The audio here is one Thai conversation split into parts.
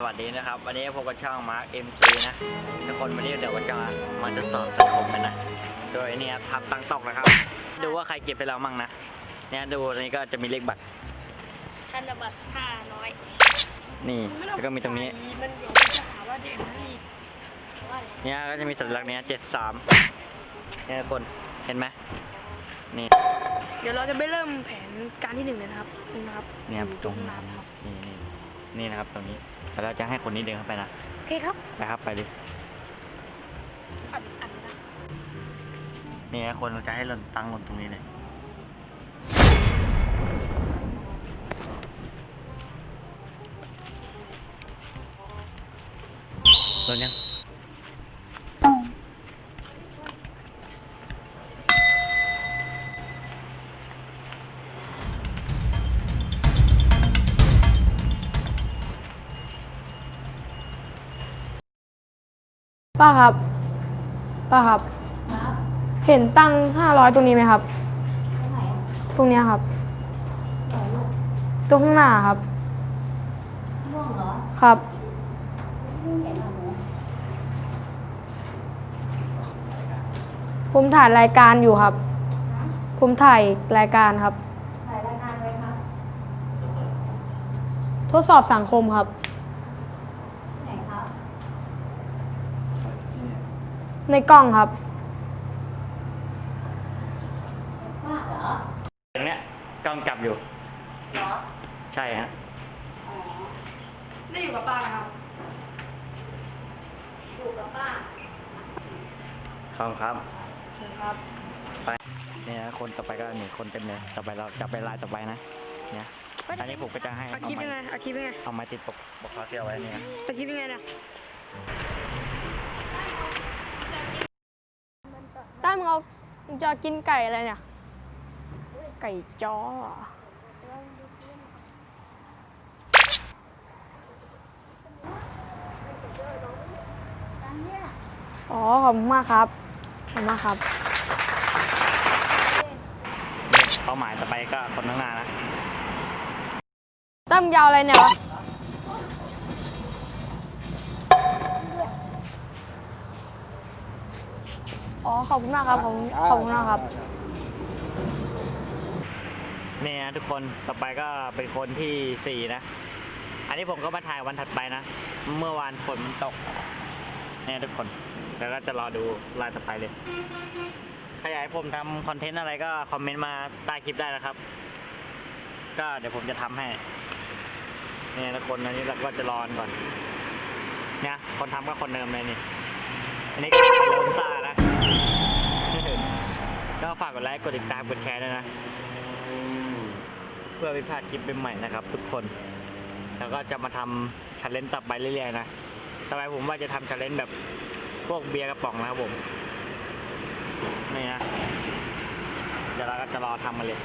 สวัสดีนะครับ วันนี้พบกับช่องมาร์คเอ็มซีนะทุกคนวันนี้เดี๋ยวว่าจะมาทดสอบสังคมกันนะ โดยเนี่ยทำตังตกนะครับ ดูว่าใครเก็บไปแล้วมั่งนะ เนี่ยดูอันนี้ก็จะมีเลขบัตรธนบัตรห้าร้อยนี่แล้วก็มีตรงนี้ มันเดี๋ยวมันจะหาว่าเด็กนี่ว่าอะไรเนี่ยก็จะมีสัญลักษณ์เนี้ยเจ็ดสามเนี่ยทุกคนเห็นไหมนี่ เดี๋ยวเราจะไปเริ่มแผนการที่หนึ่งเลยนะครับนี่นะครับเนี่ยตรงน้ำครับนี่ นี่นี่นะครับตรงนี้แล้วเราจะให้คนนี้เดินเข้าไปนะโอเคครับไปครับไปดิอัดอัดนะ นี่นะคนเราจะให้หล่นตังค์หล่นตรงนี้เลย ป้าครับ ป้าครับเห็นตั้งห้าร้อยตรงนี้ไหมครับ ตรงเนี้ยครับตรงข้างหน้าครับครับผมถ่ายรายการอยู่ครับผมถ่ายรายการครับ ถ่ายรายการไว้ครับ ทดสอบสังคมครับ ที่ไหนครับ ในกล้องครับ มากเหรอตรงเนี้ยกล้องจับอยู่ เหรอใช่ฮะ อ๋อได้อยู่กับป้านะครับ อยู่กับป้า ครับ ครับ ครับ ไป เนี่ยนะคนต่อไปก็นี่คนเต็มเลย ต่อไปเราจะไปลายต่อไปนะ เนี่ย อันนี้ผมก็จะให้อาเอาคลิปไม้ยังไงอาคลิปยังไงเอาไม้ติดปกปกคอเสียไว้นี่นะอาคลิปยังไงเนี่ยต้ามึงเอามึง จะกินไก่อะไรเนี่ย ไก่จ้อเหรออ๋อขอบคุณมากครับขอบคุณมากครับนี่เป้าหมายต่อไปก็คนข้างหน้านะ ตั้มยาวอะไรเนี่ยวะ อ๋อขอบคุณมากครับขอบคุณขอบคุณมากครับ นี่นะทุกคนต่อไปก็เป็นคนที่สี่นะ อันนี้ผมก็มาถ่ายวันถัดไปนะ เมื่อวานฝนมันตกเนี่ยทุกคน แล้วก็จะรอดูรายต่อไปเลยถ้าอยากให้ผมทำคอนเทนต์อะไรก็คอมเมนต์มาใต้คลิปได้นะครับ ก็เดี๋ยวผมจะทำให้เนี่ยทุกคนอันนี้เราก็จะรอกันก่อน เนี่ยคนทำก็คนเดิมเลยนี่ อันนี้ก็เป็นโลนซ่านะ ก็ฝากกดไลค์ กดติดตาม กดแชร์ด้วยนะ เพื่อไม่พลาดคลิปใหม่ๆนะครับ ทุกคน แล้วก็จะมาทำชันเลนต่อไปเรื่อยๆนะต่อไปผมว่าจะทำชันเลนแบบพวกเบียร์กระป๋องนะครับผม นี่นะ เดี๋ยวเราก็จะรอทำมาเลย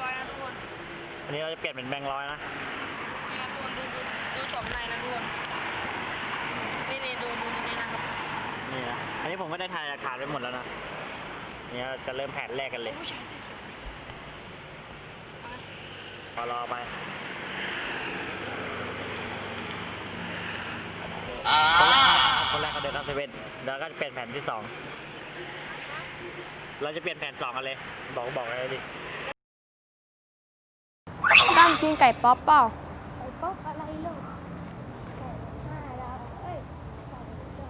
ร้อยนะทุกคนอันนี้เราจะเปลี่ยนเป็นแบงค์ร้อยนะนี่นะทุกคนดูดูดูชมในนะทุกคนนี่นี่ดูดูตรงนี้นะครับ นี่นะ อันนี้ผมก็ได้ถ่ายหลักฐานไว้หมดแล้วนะ นี่เราจะเริ่มแผนแรกกันเลยผู้ชายเสื้อเขียวรอรอไปคนแรกเขาเดินเข้าเซเว่นแล้วก็จะเปลี่ยนแผนที่สองเราจะเปลี่ยนแผนสองกันเลย บอกบอกอะไรดิตั้มกินไก่ป๊อปเปล่าไอ้ป๊อกอะไรลูกไก่ห้าดาวเอ้ยไก่เจ้า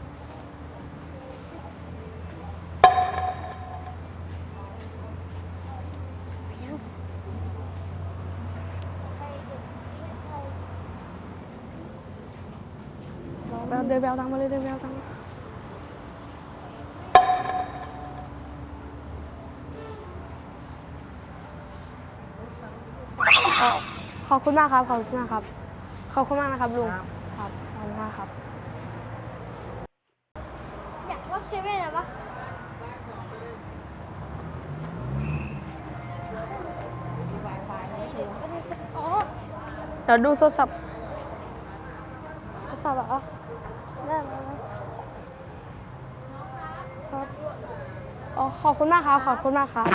ไก่เด็กไม่ใช่ เดินเดินไปเอาตังค์มาเลยเดินไปเอาตังค์มาอ๋อขอบคุณมากครับ ขอบคุณมากครับ ขอบคุณมากนะครับลุง ครับ ขอบคุณมากครับ อยากว่าเซเว่นอะปะอ๋อเดี๋ยวดูโทรศัพท์ โทรศัพท์เหรอได้ไหมวครับอ๋อขอบคุณมากครับขอบคุณมากครับ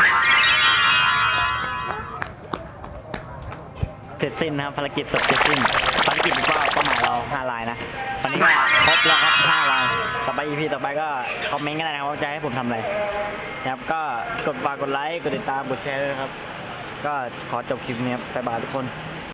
เสร็จสิ้นนะครับภารกิจเสร็จสิ้นตอนนี้กิจก็เป้าหมายเรา5ลายนะวันนี้ก็ครบแล้วครับ5ลายต่อไป EP ต่อไปก็คอมเมนต์กันได้นะครับว่าจะให้ผมทำอะไรนะครับก็กดฝากกดไลค์กดติดตามกดแชร์ด้วยนะครับ ก็ขอจบคลิปนี้ครับบ๊ายบายทุกคน